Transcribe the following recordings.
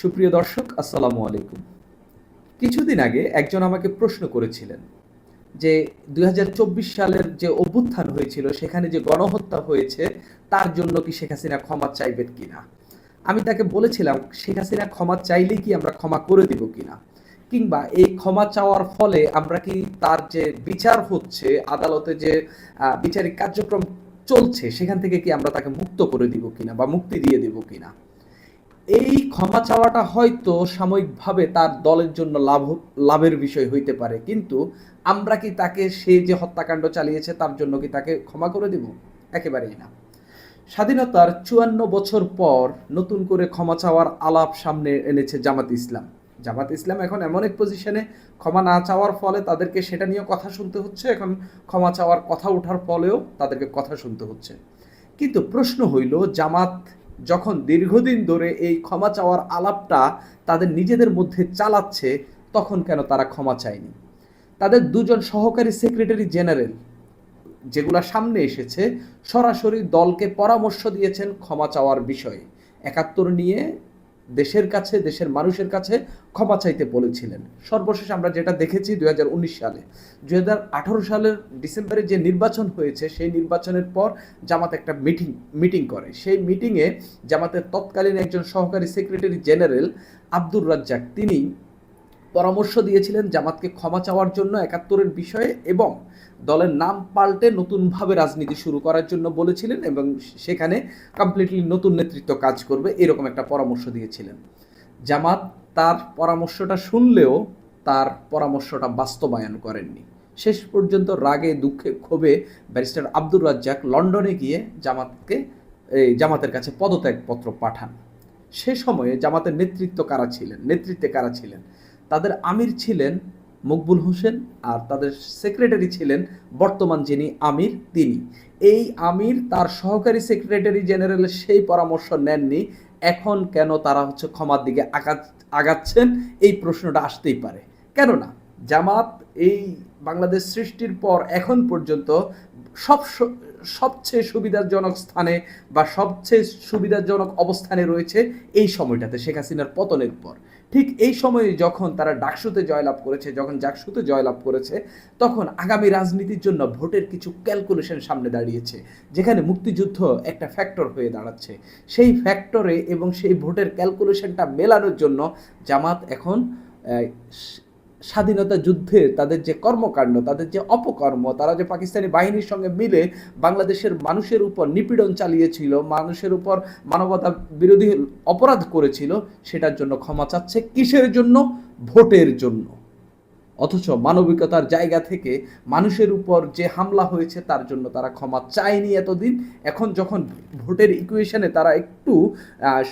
সুপ্রিয় দর্শক, আসসালামু আলাইকুম। কিছুদিন আগে একজন আমাকে প্রশ্ন করেছিলেন যে দুই সালের যে অভ্যুত্থান হয়েছিল, সেখানে যে গণহত্যা হয়েছে, তার জন্য কি শেখ হাসিনা ক্ষমা চাইবেন কিনা? আমি তাকে বলেছিলাম, শেখ হাসিনা ক্ষমা চাইলেই কি আমরা ক্ষমা করে দিব কিনা? কিংবা এই ক্ষমা চাওয়ার ফলে আমরা কি তার যে বিচার হচ্ছে, আদালতে যে বিচারিক কার্যক্রম চলছে, সেখান থেকে কি আমরা তাকে মুক্ত করে দিব কিনা বা মুক্তি দিয়ে দিব কিনা? এই ক্ষমা চাওয়াটা হয়তো সাময়িকভাবে তার দলের জন্য লাভ লাভের বিষয় হইতে পারে, কিন্তু আমরা কি তাকে সে যে হত্যাকাণ্ড চালিয়েছে তার জন্য কি তাকে ক্ষমা করে দিব? একেবারেই না। স্বাধীনতার চুয়ান্ন বছর পর নতুন করে ক্ষমা চাওয়ার আলাপ সামনে এনেছে জামাত ইসলাম। জামাত ইসলাম এখন এমন এক পজিশনে ক্ষমা না চাওয়ার ফলে তাদেরকে সেটা নিয়ে কথা শুনতে হচ্ছে, এখন ক্ষমা চাওয়ার কথা ওঠার ফলেও তাদেরকে কথা শুনতে হচ্ছে। কিন্তু প্রশ্ন হইল, জামাত যখন দীর্ঘদিন ধরে এই ক্ষমা চাওয়ার আলাপটা তাদের নিজেদের মধ্যে চালাচ্ছে, তখন কেন তারা ক্ষমা চায়নি? তাদের দুজন সহকারী সেক্রেটারি জেনারেল যেগুলা সামনে এসেছে, সরাসরি দলকে পরামর্শ দিয়েছেন ক্ষমা চাওয়ার বিষয়ে। একাত্তর নিয়ে দেশের কাছে, দেশের মানুষের কাছে ক্ষমা চাইতে বলেছিলেন। সর্বশেষ আমরা যেটা দেখেছি দুই হাজার উনিশ সালে। দুই হাজার আঠারো সালের ডিসেম্বরে যে নির্বাচন হয়েছে, সেই নির্বাচনের পর জামাত একটা মিটিং মিটিং করে। সেই মিটিংয়ে জামাতের তৎকালীন একজন সহকারী সেক্রেটারি জেনারেল আব্দুর রাজ্জাক, তিনি পরামর্শ দিয়েছিলেন জামাতকে ক্ষমা চাওয়ার জন্য একাত্তরের বিষয়ে এবং দলের নাম পাল্টে নতুনভাবে রাজনীতি শুরু করার জন্য বলেছিলেন এবং সেখানে কমপ্লিটলি নতুন নেতৃত্ব কাজ করবে এরকম একটা পরামর্শ দিয়েছিলেন। জামাত তার পরামর্শটা শুনলেও তার পরামর্শটা বাস্তবায়ন করেননি। শেষ পর্যন্ত রাগে, দুঃখে, ক্ষোভে ব্যারিস্টার আব্দুর রাজ্জাক লন্ডনে গিয়ে জামাতকে, এই জামাতের কাছে পদত্যাগপত্র পাঠান। সে সময়ে জামাতের নেতৃত্ব কারা ছিলেন? নেতৃত্বে কারা ছিলেন? তাদের আমির ছিলেন মকবুল হোসেন আর তাদের সেক্রেটারি ছিলেন বর্তমান যিনি আমির তিনি। এই আমির তার সহকারী সেক্রেটারি জেনারেলের সেই পরামর্শ নেননি। এখন কেন তারা হচ্ছে ক্ষমার দিকে আগা আগাচ্ছেন? এই প্রশ্নটা আসতেই পারে। কেননা জামাত এই বাংলাদেশ সৃষ্টির পর এখন পর্যন্ত সব সবচেয়ে সুবিধাজনক স্থানে বা সবচেয়ে সুবিধাজনক অবস্থানে রয়েছে এই সময়টাতে শেখ হাসিনার পতনের পর। ঠিক এই সময়ে যখন তারা ডাকসুতে জয়লাভ করেছে, যখন জাকসুতে জয়লাভ করেছে, তখন আগামী রাজনীতির জন্য ভোটের কিছু ক্যালকুলেশন সামনে দাঁড়িয়েছে, যেখানে মুক্তিযুদ্ধ একটা ফ্যাক্টর হয়ে দাঁড়াচ্ছে। সেই ফ্যাক্টরে এবং সেই ভোটের ক্যালকুলেশনটা মেলানোর জন্য জামাত এখন স্বাধীনতা যুদ্ধে তাদের যে কর্মকাণ্ড, তাদের যে অপকর্ম, তারা যে পাকিস্তানি বাহিনীর সঙ্গে মিলে বাংলাদেশের মানুষের উপর নিপীড়ন চালিয়েছিল, মানুষের উপর মানবতা বিরোধী অপরাধ করেছিল, সেটার জন্য ক্ষমা চাচ্ছে কিসের জন্য? ভোটের জন্য। অথচ মানবিকতার জায়গা থেকে মানুষের উপর যে হামলা হয়েছে তার জন্য তারা ক্ষমা চায়নি এতদিন। এখন যখন ভোটের ইকুয়েশনে তারা একটু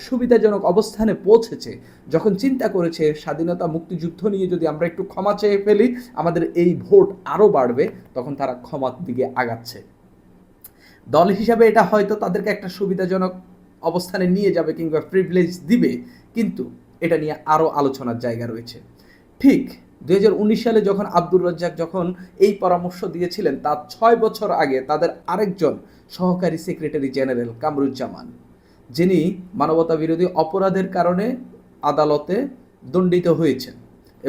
সুবিধাজনক অবস্থানে পৌঁছেছে, যখন চিন্তা করেছে স্বাধীনতা মুক্তিযুদ্ধ নিয়ে যদি আমরা একটু ক্ষমা চেয়ে ফেলি, আমাদের এই ভোট আরও বাড়বে, তখন তারা ক্ষমার দিকে আগাচ্ছে। দল হিসাবে এটা হয়তো তাদেরকে একটা সুবিধাজনক অবস্থানে নিয়ে যাবে কিংবা প্রিভিলেজ দিবে, কিন্তু এটা নিয়ে আরও আলোচনার জায়গা রয়েছে। ঠিক দুই হাজার উনিশ সালে যখন আব্দুর রাজ্জাক যখন এই পরামর্শ দিয়েছিলেন, তার ছয় বছর আগে তাদের আরেকজন সহকারী সেক্রেটারি জেনারেল কামরুজ্জামান, যিনি মানবতা বিরোধী অপরাধের কারণে আদালতে দণ্ডিত হয়েছেন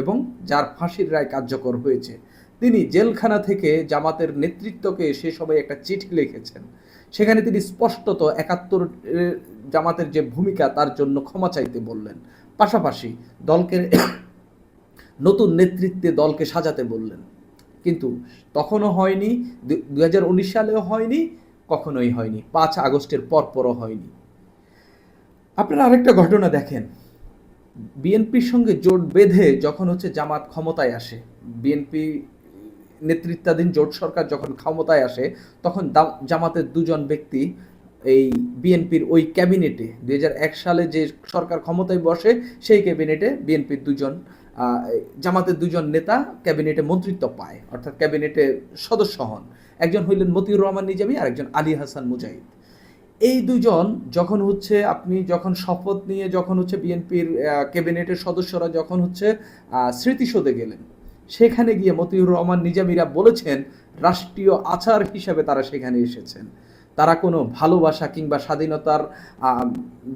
এবং যার ফাঁসির রায় কার্যকর হয়েছে। তিনি জেলখানা থেকে জামাতের নেতৃত্বকে সে সময় একটা চিঠি লিখেছেন। সেখানে তিনি স্পষ্টত একাত্তর জামাতের যে ভূমিকা তার জন্য ক্ষমা চাইতে বললেন। পাশাপাশি দলকে নতুন নেতৃত্বে দলকে সাজাতে বললেন। কিন্তু তখনও হয়নি, দু হাজার উনিশ সালেও হয়নি, কখনোই হয়নি। পাঁচ আগস্টের পরপরও হয়নি। আপনারা আরেকটা ঘটনা দেখেন। বিএনপির সঙ্গে জোট বেঁধে যখন হচ্ছে জামাত ক্ষমতায় আসে, বিএনপি নেতৃত্বাধীন জোট সরকার যখন ক্ষমতায় আসে, তখন জামাতের দুজন ব্যক্তি এই বিএনপির ওই ক্যাবিনেটে, দুই হাজার এক সালে যে সরকার ক্ষমতায় বসে, সেই ক্যাবিনেটে বিএনপির দুজন জামাতের দুজন নেতা ক্যাবিনেটে মন্ত্রিত্ব পায়, অর্থাৎ ক্যাবিনেটে সদস্য হন। একজন হইলেন মতিউর রহমান নিজামী আর একজন আলী হাসান মুজাহিদ। এই দুজন যখন হচ্ছে আপনি যখন শপথ নিয়ে যখন হচ্ছে বিএনপির ক্যাবিনেটের সদস্যরা যখন হচ্ছে স্মৃতিসৌধে গেলেন, সেখানে গিয়ে মতিউর রহমান নিজামীরা বলেছেন, রাষ্ট্রীয় আচার হিসাবে তারা সেখানে এসেছেন। তারা কোনো ভালোবাসা কিংবা স্বাধীনতার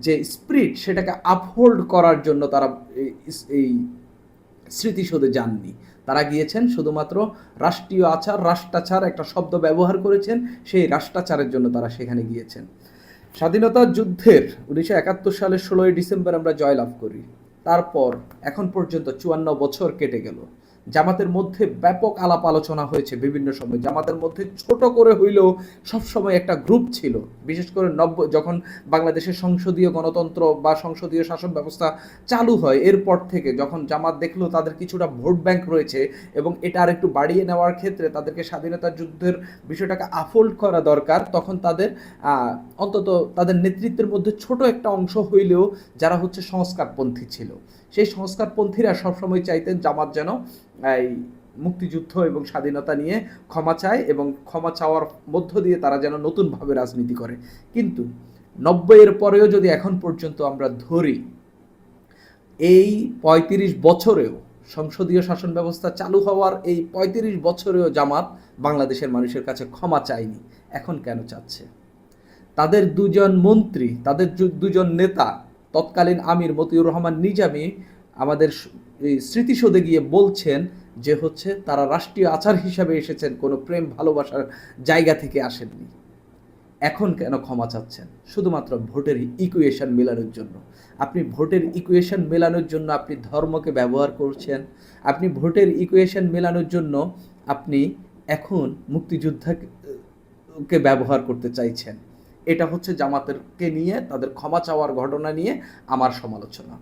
যে স্পিরিট সেটাকে আপহোল্ড করার জন্য তারা এই স্মৃতিসৌধে যাননি। তারা গিয়েছেন শুধুমাত্র রাষ্ট্রীয় আচার রাষ্ট্রাচার একটা শব্দ ব্যবহার করেছেন, সেই রাষ্ট্রাচারের জন্য তারা সেখানে গিয়েছেন। স্বাধীনতা যুদ্ধের উনিশশো একাত্তর সালের ষোলোই ডিসেম্বর আমরা জয়লাভ করি। তারপর এখন পর্যন্ত চুয়ান্ন বছর কেটে গেল। জামাতের মধ্যে ব্যাপক আলাপ আলোচনা হয়েছে বিভিন্ন সময়। জামাতের মধ্যে ছোট করে হইলেও সবসময় একটা গ্রুপ ছিল। বিশেষ করে নব্য, যখন বাংলাদেশের সংসদীয় গণতন্ত্র বা সংসদীয় শাসন ব্যবস্থা চালু হয়, এরপর থেকে যখন জামাত দেখল তাদের কিছুটা ভোট ব্যাংক রয়েছে এবং এটা আর একটু বাড়িয়ে নেওয়ার ক্ষেত্রে তাদেরকে স্বাধীনতা যুদ্ধের বিষয়টাকে আফোল্ড করা দরকার, তখন তাদের অন্তত তাদের নেতৃত্বের মধ্যে ছোট একটা অংশ হইলেও যারা হচ্ছে সংস্কারপন্থী ছিল। সেই সংস্কারপন্থীরা সবসময় চাইতেন জামাত যেন, এই মুক্তিযুদ্ধ এবং স্বাধীনতা নিয়ে ক্ষমা চায় এবং ক্ষমা চাওয়ার মধ্য দিয়ে তারা যেন নতুনভাবে রাজনীতি করে। কিন্তু নব্বইয়ের পরেও যদি এখন পর্যন্ত আমরা ধরি, এই পঁয়ত্রিশ বছরেও সংসদীয় শাসন ব্যবস্থা চালু হওয়ার এই পঁয়ত্রিশ বছরেও জামাত বাংলাদেশের মানুষের কাছে ক্ষমা চায়নি। এখন কেন চাচ্ছে? তাদের দুজন মন্ত্রী, তাদের দুজন নেতা তৎকালীন আমির মতিউর রহমান নিজামী আমাদের স্মৃতিসৌধে গিয়ে বলছেন যে হচ্ছে তারা রাষ্ট্রীয় আচার হিসাবে এসেছেন, কোনো প্রেম, ভালোবাসার জায়গা থেকে আসেননি। এখন কেন ক্ষমা চাচ্ছেন? শুধুমাত্র ভোটের ইকুয়েশন মেলানোর জন্য। আপনি ভোটের ইকুয়েশন মেলানোর জন্য আপনি ধর্মকে ব্যবহার করছেন। আপনি ভোটের ইকুয়েশন মেলানোর জন্য আপনি এখন মুক্তিযোদ্ধাকে ব্যবহার করতে চাইছেন। এটা হচ্ছে জামাতেরকে নিয়ে, তাদের ক্ষমা চাওয়ার ঘটনা নিয়ে আমার সমালোচনা।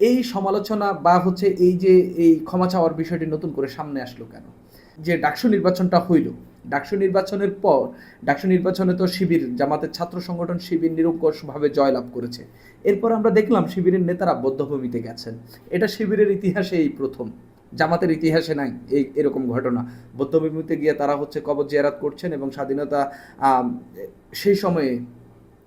এই সমালোচনা বা হচ্ছে এই যে এই ক্ষমা চাওয়ার বিষয়টি নতুন করে সামনে আসলো কেন? যে ডাকসু নির্বাচনটা হইল, ডাকসু নির্বাচনের পর, ডাকসু নির্বাচনে তো শিবির, জামাতের ছাত্র সংগঠন শিবির নিরঙ্কুশভাবে জয়লাভ করেছে। এরপর আমরা দেখলাম শিবিরের নেতারা বদ্ধভূমিতে গেছেন। এটা শিবিরের ইতিহাসে এই প্রথম। জামাতের ইতিহাসে নাই এই এরকম ঘটনা। বদ্ধভূমিতে গিয়ে তারা হচ্ছে কবর জিয়ারাত করছেন এবং স্বাধীনতা সেই সময়ে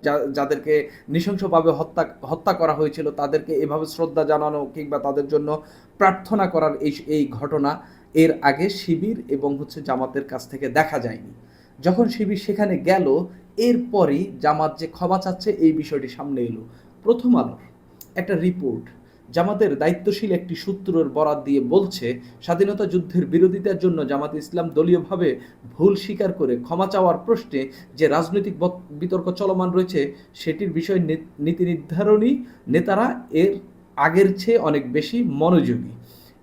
যা- যাদেরকে নৃশংসভাবে হত্যা হত্যা করা হয়েছিল, তাদেরকে এভাবে শ্রদ্ধা জানানো কিংবা তাদের জন্য প্রার্থনা করার এই এই ঘটনা এর আগে শিবির এবং হচ্ছে জামাতের কাছ থেকে দেখা যায়নি। যখন শিবির সেখানে গেল, এরপরই জামাত যে ক্ষমা চাচ্ছে এই বিষয়টি সামনে এলো। প্রথম আলোর একটা রিপোর্ট জামাতের দায়িত্বশীল একটি সূত্রের বরাত দিয়ে বলছে, স্বাধীনতা যুদ্ধের বিরোধিতার জন্য জামাত ইসলাম দলীয়ভাবে ভুল স্বীকার করে ক্ষমা চাওয়ার প্রশ্নে যে রাজনৈতিক বিতর্ক চলমান রয়েছে, সেটির বিষয়ে নীতি নির্ধারণী নেতারা এর আগের চেয়ে অনেক বেশি মনোযোগী।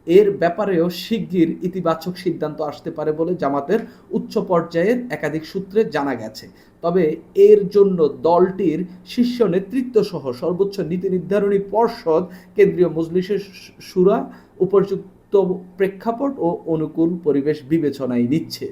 এর ব্যাপারেও শিগগির ইতিবাচক সিদ্ধান্ত আসতে পারে বলে জামাতের উচ্চ পর্যায়ের একাধিক সূত্রে জানা গেছে। তবে এর জন্য দলটির শীর্ষ নেতৃত্ব সহ সর্বোচ্চ নীতি নির্ধারণী পর্ষদ, কেন্দ্রীয় মজলিসের সুরা, উপযুক্ত প্রেক্ষাপট ও অনুকূল পরিবেশ বিবেচনায় নিচ্ছে।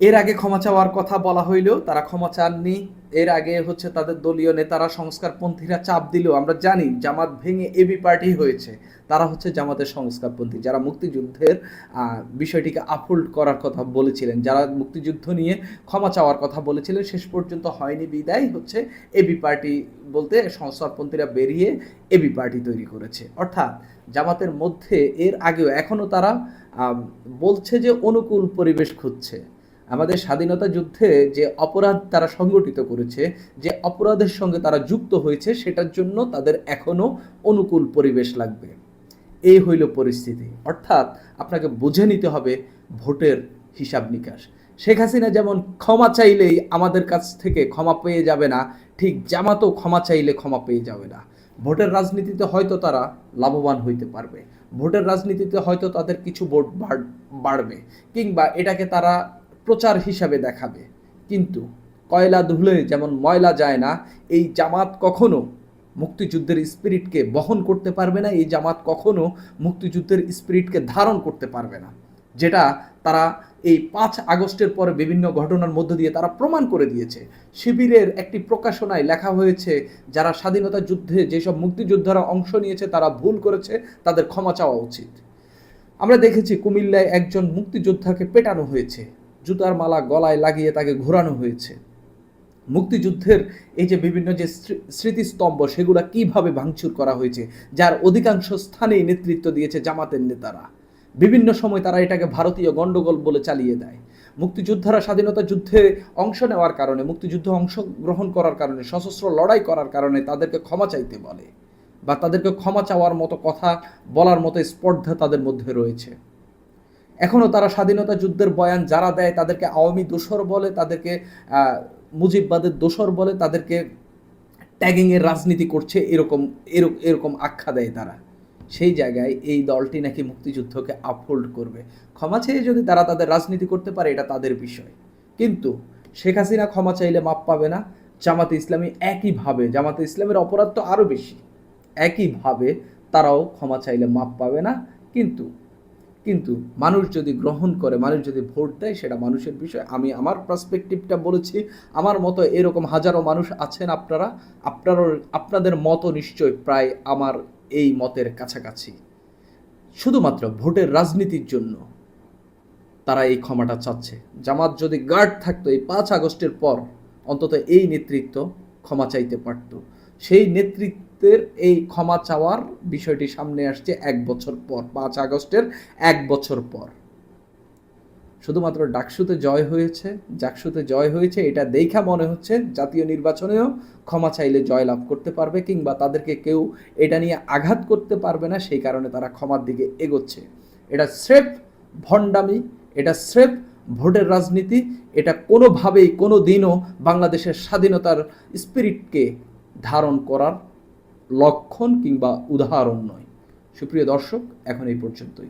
এর আগে ক্ষমা চাওয়ার কথা বলা হইলেও তারা ক্ষমা চাননি। এর আগে হচ্ছে তাদের দলীয় নেতারা, সংস্কারপন্থীরা চাপ দিলেও আমরা জানি জামাত ভেঙে এবি পার্টি হয়েছে। তারা হচ্ছে জামাতের সংস্কারপন্থী, যারা মুক্তিযুদ্ধের বিষয়টিকে আফোল্ড করার কথা বলেছিলেন। যারা মুক্তিযুদ্ধ নিয়ে ক্ষমা চাওয়ার কথা বলেছিলেন, শেষ পর্যন্ত হয়নি বিদায় হচ্ছে এবি পার্টি বলতে সংস্কারপন্থীরা বেরিয়ে এবি পার্টি তৈরি করেছে। অর্থাৎ জামাতের মধ্যে এর আগেও এখনও তারা বলছে যে অনুকূল পরিবেশ খুঁজছে। আমাদের স্বাধীনতা যুদ্ধে যে অপরাধ তারা সংগঠিত করেছে, যে অপরাধের সঙ্গে তারা যুক্ত হয়েছে, সেটার জন্য তাদের এখনও অনুকূল পরিবেশ লাগবে। এই হইল পরিস্থিতি। অর্থাৎ আপনাকে বুঝে নিতে হবে ভোটের হিসাব নিকাশ। শেখ হাসিনা যেমন ক্ষমা চাইলেই আমাদের কাছ থেকে ক্ষমা পেয়ে যাবে না, ঠিক জামাতও ক্ষমা চাইলে ক্ষমা পেয়ে যাবে না। ভোটের রাজনীতিতে হয়তো তারা লাভবান হইতে পারবে। ভোটের রাজনীতিতে হয়তো তাদের কিছু ভোট বাড়- বাড়বে। কিংবা এটাকে তারা প্রচার হিসাবে দেখাবে। কিন্তু কয়লা ধুলে যেমন ময়লা যায় না, এই জামাত কখনো মুক্তিযুদ্ধের স্পিরিটকে বহন করতে পারবে না, এই জামাত কখনো মুক্তিযুদ্ধের স্পিরিটকে ধারণ করতে পারবে না। যেটা তারা এই পাঁচ আগস্টের পরে বিভিন্ন ঘটনার মধ্য দিয়ে তারা প্রমাণ করে দিয়েছে। শিবিরের একটি প্রকাশনায় লেখা হয়েছে, যারা স্বাধীনতা যুদ্ধে যেসব মুক্তিযোদ্ধারা অংশ নিয়েছে, তারা ভুল করেছে, তাদের ক্ষমা চাওয়া উচিত। আমরা দেখেছি কুমিল্লায় একজন মুক্তিযোদ্ধাকে পেটানো হয়েছে। জুতার মালা গলায় লাগিয়ে তাকে ঘোরানো হয়েছে। মুক্তিযুদ্ধের এই যে বিভিন্ন যে স্মৃ- স্মৃতিস্তম্ভ, সেগুলো কীভাবে ভাঙচুর করা হয়েছে, যার অধিকাংশ স্থানেই নেতৃত্ব দিয়েছে জামাতের নেতারা। বিভিন্ন সময় তারা এটাকে ভারতীয় গণ্ডগোল বলে চালিয়ে দেয়। মুক্তিযোদ্ধারা স্বাধীনতা যুদ্ধে অংশ নেওয়ার কারণে, মুক্তিযুদ্ধে অংশগ্রহণ করার কারণে, সশস্ত্র লড়াই করার কারণে তাদেরকে ক্ষমা চাইতে বলে। বা তাদেরকে ক্ষমা চাওয়ার মতো কথা বলার মতো স্পর্ধা তাদের মধ্যে রয়েছে। এখনও তারা স্বাধীনতা যুদ্ধের বয়ান যারা দেয়, তাদেরকে আওয়ামী দোসর বলে, তাদেরকে মুজিববাদের দোসর বলে, তাদেরকে ট্যাগিংয়ের রাজনীতি করছে এরকম এরকম এরকম আখ্যা দেয় তারা। সেই জায়গায় এই দলটি নাকি মুক্তিযুদ্ধকে আপহোল্ড করবে। ক্ষমা চেয়ে যদি তারা তাদের রাজনীতি করতে পারে, এটা তাদের বিষয়। কিন্তু শেখ হাসিনা ক্ষমা চাইলে মাপ পাবে না। জামাতে ইসলামী একইভাবে, জামাতে ইসলামের অপরাধ তো আরও বেশি। একইভাবে তারাও ক্ষমা চাইলে মাপ পাবে না। কিন্তু কিন্তু মানুষ যদি গ্রহণ করে, মানুষ যদি ভোট দেয়, সেটা মানুষের বিষয়। আমি আমার পার্সপেক্টিভটা বলেছি, আমার মতো এরকম হাজারো মানুষ আছেন আপনারা, আপনারও, আপনাদের মতো নিশ্চয় প্রায় আমার এই মতের কাছাকাছি। শুধুমাত্র ভোটের রাজনীতির জন্য তারা এই ক্ষমাটা চাচ্ছে। জামাত যদি গার্ড থাকতো এই পাঁচ আগস্টের পর, অন্তত এই নেতৃত্ব ক্ষমা চাইতে পারত। সেই নেতৃত্বের এই ক্ষমা চাওয়ার বিষয়টি সামনে আসছে এক বছর পর, পাঁচ আগস্টের এক বছর পর। শুধুমাত্র ডাকসুতে জয় হয়েছে, জাকসুতে জয় হয়েছে, এটা দেখা মনে হচ্ছে জাতীয় নির্বাচনেও ক্ষমা চাইলে জয় লাভ করতে পারবে কিংবা তাদেরকে কেউ এটা নিয়ে আঘাত করতে পারবে না, সেই কারণে তারা ক্ষমার দিকে এগোচ্ছে। এটা স্রেফ ভণ্ডামি, এটা স্রেফ ভোটের রাজনীতি, এটা কোনোভাবেই কোনো দিনও বাংলাদেশের স্বাধীনতার স্পিরিটকে ধারণ করার লক্ষণ কিংবা উদাহরণ নয়। সুপ্রিয় দর্শক এখন এই পর্যন্তই।